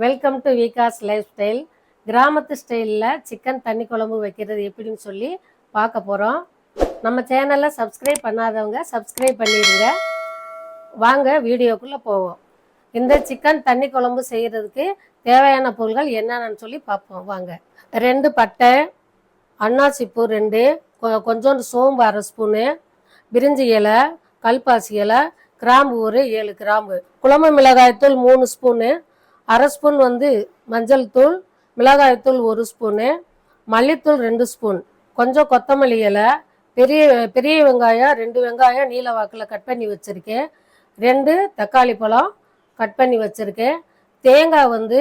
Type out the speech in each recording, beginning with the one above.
Welcome to Vikas life style கிராமத்து ஸ்டைலில் chicken தண்ணி குழம்பு வைக்கிறது எப்படின்னு சொல்லி பார்க்க போகிறோம் நம்ம சேனலை சப்ஸ்கிரைப் பண்ணாதவங்க சப்ஸ்கிரைப் பண்ணிடுங்க. வாங்க வீடியோக்குள்ளே போவோம். இந்த சிக்கன் தண்ணி குழம்பு செய்கிறதுக்கு தேவையான பொருட்கள் என்னென்னு சொல்லி பார்ப்போம். வாங்க. ரெண்டு பட்டை அன்னாசிப்பூ ரெண்டு கொ- கொஞ்சோண்டு சோம்பு அரை ஸ்பூனு பிரிஞ்சி இலை கல்பாசி இலை கிராம்பு ஒரு ஏழு கிராம்பு. குழம்பு மிளகாய்த்தூள் மூணு ஸ்பூனு அரை ஸ்பூன் வந்து மஞ்சள் தூள் மிளகாய்த்தூள் ஒரு ஸ்பூனு மல்லித்தூள் ரெண்டு ஸ்பூன். கொஞ்சம் கொத்தமல்லி இலை பெரிய பெரிய வெங்காயம் ரெண்டு வெங்காயம் நீல வாக்கில் கட் பண்ணி வச்சுருக்கேன். ரெண்டு தக்காளி பழம் கட் பண்ணி வச்சுருக்கேன். தேங்காய் வந்து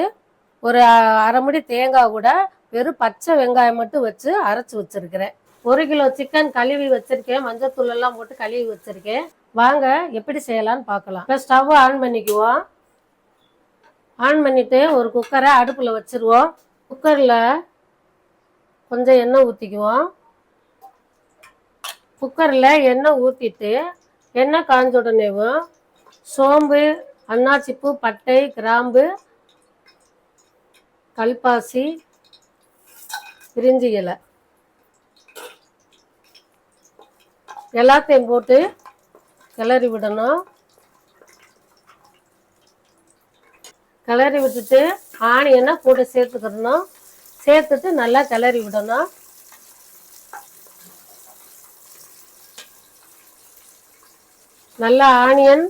ஒரு அரை முடி தேங்காய் கூட வெறும் பச்சை வெங்காயம் மட்டும் வச்சு அரைச்சி வச்சுருக்கிறேன். ஒரு கிலோ சிக்கன் கழுவி வச்சுருக்கேன். மஞ்சள் தூள் எல்லாம் போட்டு கழுவி வச்சுருக்கேன். வாங்க எப்படி செய்யலாம்னு பார்க்கலாம். இப்போ ஸ்டவ் ஆன் பண்ணிக்குவோம். ஆன் பண்ணிட்டு ஒரு குக்கரை அடுப்பில் வச்சிருவோம். குக்கரில் கொஞ்சம் எண்ணெய் ஊற்றிக்குவோம் குக்கரில் எண்ணெய் ஊற்றிட்டு எண்ணெய் காஞ்ச உடனேவும் சோம்பு அன்னாச்சிப்பூ பட்டை கிராம்பு கல்பாசி பிரிஞ்சி இலை. எல்லாத்தையும் போட்டு கிளறி விடணும். கிளறி விட்டுட்டு ஆனியனை கூட சேர்த்துக்கிடணும் சேர்த்துட்டு நல்லா கிளறி விடணும். நல்லா ஆனியன்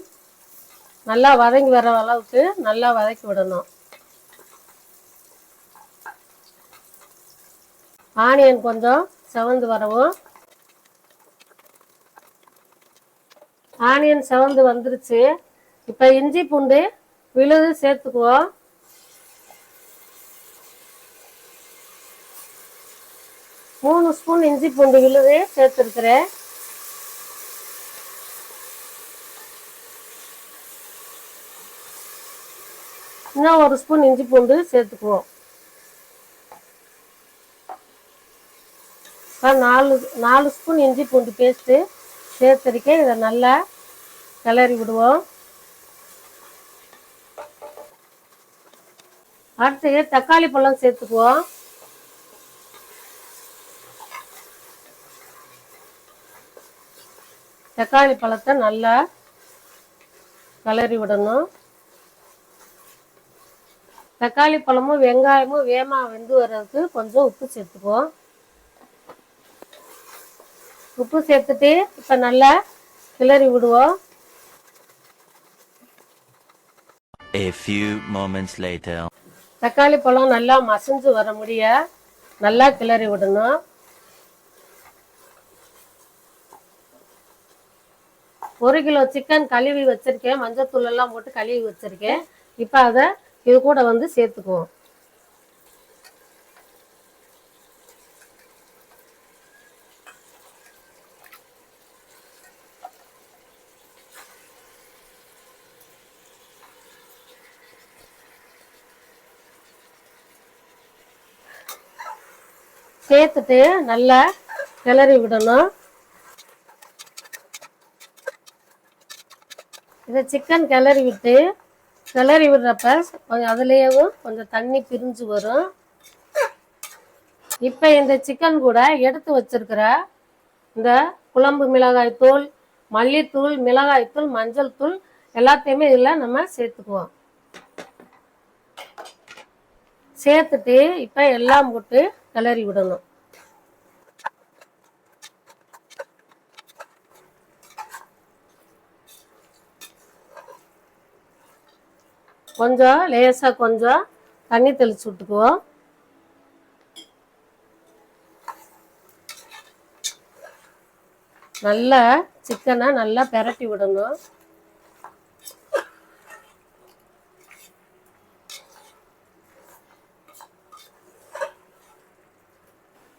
நல்லா வதங்கி வர அளவுக்கு நல்லா வதக்கி விடணும். ஆனியன் கொஞ்சம் செவந்து வரவும். ஆனியன் செவந்து வந்துருச்சு. இப்போ இஞ்சி பூண்டு விழுது சேர்த்துக்குவோம் மூணு ஸ்பூன் இஞ்சி பூண்டு விழுது சேர்த்துருக்குறேன். இன்னும் ஒரு ஸ்பூன் இஞ்சி பூண்டு சேர்த்துக்குவோம். இப்போ நாலு நாலு ஸ்பூன் இஞ்சி பூண்டு பேஸ்ட்டு சேர்த்துருக்கேன். இதை நல்லா கிளறி விடுவோம். அடுத்து தக்காளி பழம் சேர்த்துக்குவோம். தக்காளி பழத்தை நல்லா கிளறி விடணும். தக்காளி பழமும் வெங்காயமும் வேமா வெந்து வர்றதுக்கு கொஞ்சம் உப்பு சேர்த்துக்குவோம். உப்பு சேர்த்துட்டு இப்போ நல்லா கிளறி விடுவோம். A few moments later. தக்காளி பழம் நல்லா மசஞ்சு வர முடிய நல்லா கிளறி விடணும். ஒரு கிலோ சிக்கன் கழுவி வச்சுருக்கேன். மஞ்சத்தூள் எல்லாம் போட்டு கழுவி வச்சுருக்கேன். இப்போ அதை இது கூட வந்து சேர்த்துக்குவோம். சேர்த்துட்டு நல்லா கிளறி விடணும். இதை சிக்கன் கிளறி விட்டு கிளறி விடுறப்ப கொஞ்சம் அதுலேயும் கொஞ்சம் தண்ணி பிரிஞ்சு வரும். இப்போ இந்த சிக்கன் கூட எடுத்து வச்சிருக்கிற இந்த குழம்பு மிளகாய் தூள் மல்லித்தூள் மிளகாய் தூள் மஞ்சள் தூள் எல்லாத்தையுமே இதில் நம்ம சேர்த்துக்குவோம். சேர்த்துட்டு இப்போ எல்லாம் போட்டு கிளறி விடணும். கொஞ்சம் லேசாக கொஞ்சம் தண்ணி தெளிச்சு விட்டுக்குவோம் நல்லா சிக்கனை நல்லா பெரட்டி விடணும்.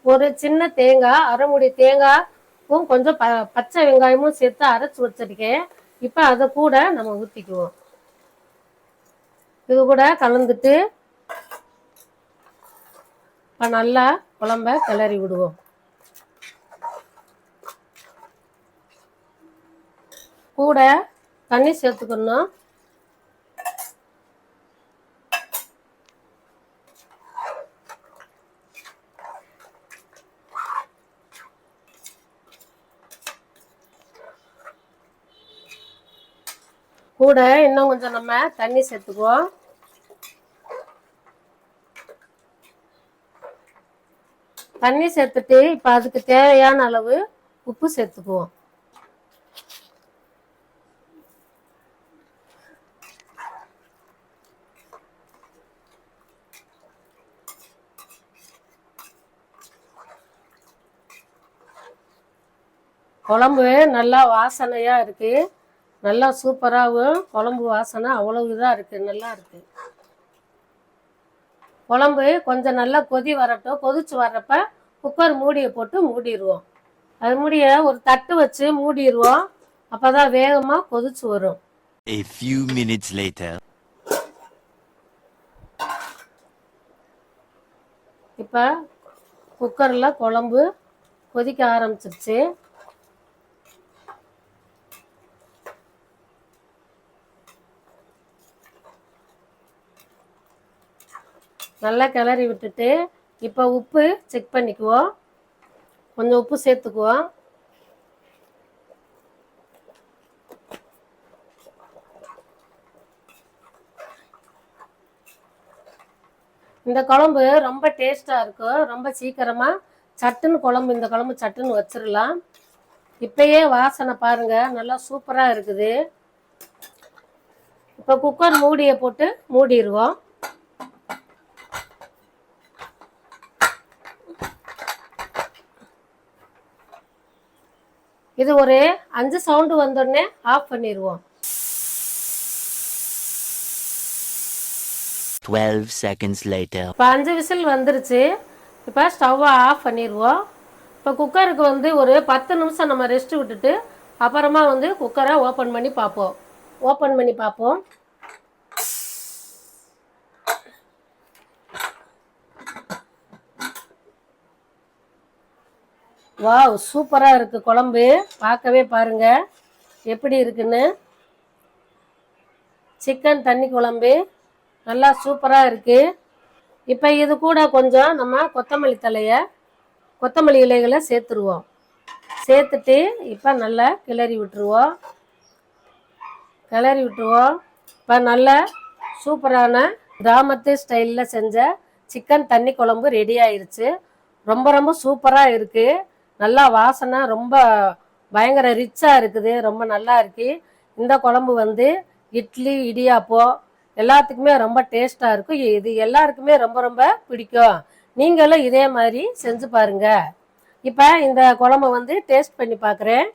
ஒரு சின்ன தேங்காய் அரைமுடி தேங்காயும் கொஞ்சம் ப பச்சை வெங்காயமும் சேர்த்து அரைச்சி வச்சிருக்கேன். இப்போ அதை கூட நம்ம ஊற்றிக்குவோம் இது கூட கலந்துட்டு இப்போ நல்லா குழம்ப கிளறி விடுவோம். கூட தண்ணி சேர்த்துக்கணும். கூட இன்னும் கொஞ்சம் நம்ம தண்ணி சேர்த்துக்குவோம். தண்ணி சேர்த்துட்டு இப்போ அதுக்கு தேவையான அளவு உப்பு சேர்த்துக்குவோம். குழம்பு நல்லா வாசனையா இருக்கு. நல்லா சூப்பராகவும் குழம்பு வாசனை அவ்வளவு இதாக இருக்கு நல்லா இருக்கு. குழம்பு கொஞ்சம் நல்லா கொதி வரட்டும். கொதிச்சு வர்றப்ப குக்கர் மூடியை போட்டு மூடிடுவோம் அது மூடிய ஒரு தட்டு வச்சு மூடிடுவோம் அப்பதான் வேகமா கொதிச்சு வரும். A few minutes later. இப்போ குக்கரில் குழம்பு கொதிக்க ஆரம்பிச்சிருச்சு. நல்லா கிளறி விட்டுட்டு இப்போ உப்பு செக் பண்ணிக்குவோம் கொஞ்சம் உப்பு சேர்த்துக்குவோம் இந்த குழம்பு ரொம்ப டேஸ்ட்டாக இருக்கும் ரொம்ப சீக்கிரமாக சட்டுன்னு குழம்பு இந்த குழம்பு சட்டுன்னு வச்சிடலாம் இப்பயே வாசனை பாருங்கள் நல்லா சூப்பராக இருக்குது. இப்போ குக்கர் மூடியை போட்டு மூடிடுவோம் இது ஒரு அஞ்சு சவுண்டு வந்தோடனே ஆஃப் பண்ணிடுவோம் 12 seconds later. இப்போ அஞ்சு விசில் வந்துருச்சு. இப்போ ஸ்டவ்வை ஆஃப் பண்ணிடுவோம் இப்போ குக்கருக்கு வந்து ஒரு பத்து நிமிஷம் நம்ம ரெஸ்ட் விட்டுட்டு அப்புறமா வந்து குக்கரை ஓப்பன் பண்ணி பார்ப்போம். ஓப்பன் பண்ணி பார்ப்போம். வாவ் சூப்பராக இருக்குது குழம்பு. பார்க்கவே பாருங்கள் எப்படி இருக்குன்னு? சிக்கன் தண்ணி குழம்பு. நல்லா சூப்பராக இருக்குது இப்போ இது கூட கொஞ்சம் நம்ம கொத்தமல்லி தலையை கொத்தமல்லி இலைகளை சேர்த்துருவோம். சேர்த்துட்டு இப்போ நல்லா கிளறி விட்டுருவோம். கிளறி விட்டுருவோம். இப்போ நல்ல சூப்பரான கிராமத்து ஸ்டைலில் செஞ்ச சிக்கன் தண்ணி குழம்பு ரெடி ஆயிடுச்சு ரொம்ப ரொம்ப சூப்பராக இருக்குது நல்லா வாசனை ரொம்ப பயங்கர ரிச்சாக இருக்குது ரொம்ப நல்லா இருக்கு. இந்த குழம்பு வந்து இட்லி இடியாப்பம் எல்லாத்துக்குமே ரொம்ப டேஸ்ட்டாக இருக்கும். இது எல்லாருக்குமே ரொம்ப ரொம்ப பிடிக்கும். நீங்களும் இதே மாதிரி செஞ்சு பாருங்க. இப்போ இந்த குழம்பு வந்து டேஸ்ட் பண்ணி பார்க்குறேன்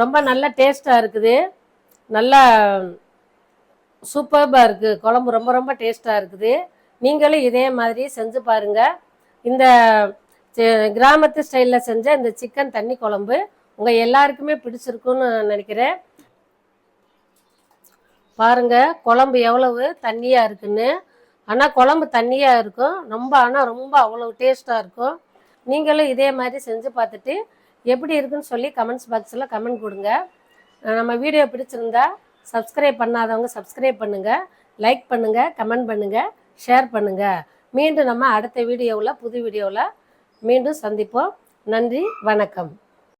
ரொம்ப நல்ல டேஸ்ட்டாக இருக்குது. நல்லா சூப்பர்பாக இருக்குது குழம்பு ரொம்ப ரொம்ப டேஸ்ட்டாக இருக்குது. நீங்களும் இதே மாதிரி செஞ்சு பாருங்கள் இந்த கிராமத்து ஸ்டைலில் செஞ்ச இந்த சிக்கன் தண்ணி குழம்பு உங்கள் எல்லாருக்குமே பிடிச்சிருக்குன்னு நினைக்கிறேன். பாருங்க குழம்பு எவ்வளவு தண்ணியாக இருக்குன்னு. ஆனால் குழம்பு தண்ணியாக இருக்கும். ரொம்ப ஆனால் ரொம்ப அவ்வளோ டேஸ்ட்டாக இருக்கும். நீங்களும் இதே மாதிரி செஞ்சு பார்த்துட்டு எப்படி இருக்குன்னு சொல்லி கமெண்ட்ஸ் பாக்ஸில் கமெண்ட் கொடுங்க. நம்ம வீடியோ பிடிச்சிருந்தா சப்ஸ்கிரைப் பண்ணாதவங்க சப்ஸ்கிரைப் பண்ணுங்கள் லைக் பண்ணுங்கள் கமெண்ட் பண்ணுங்கள் ஷேர் பண்ணுங்கள் மீண்டும் நம்ம அடுத்த வீடியோவில் புது வீடியோவில் மீண்டும் சந்திப்போம். நன்றி வணக்கம்.